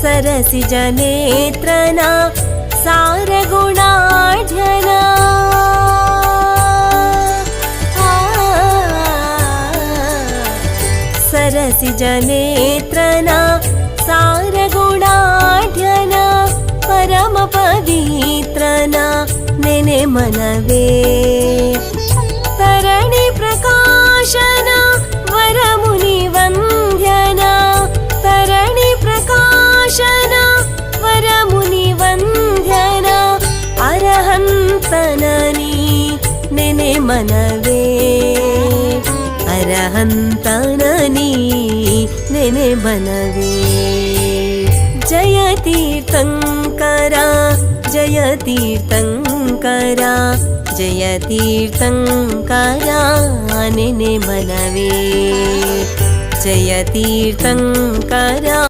सरसिज नेत्रना सारगुणाढ्यना सरसिज नेत्रना सारगुणाढ्यना परमपवित्रना नेने मनवे। तरणि प्रकाशन प्रकाशन वरमुनि वन्द्यना अरहन्तननी नेने मनवे अरहन्तननी नेने मनवे जय तीर्थङ्करा जय तीर्थङ्करा जय तीर्थङ्करा नेने मनवे जय तीर्थङ्करा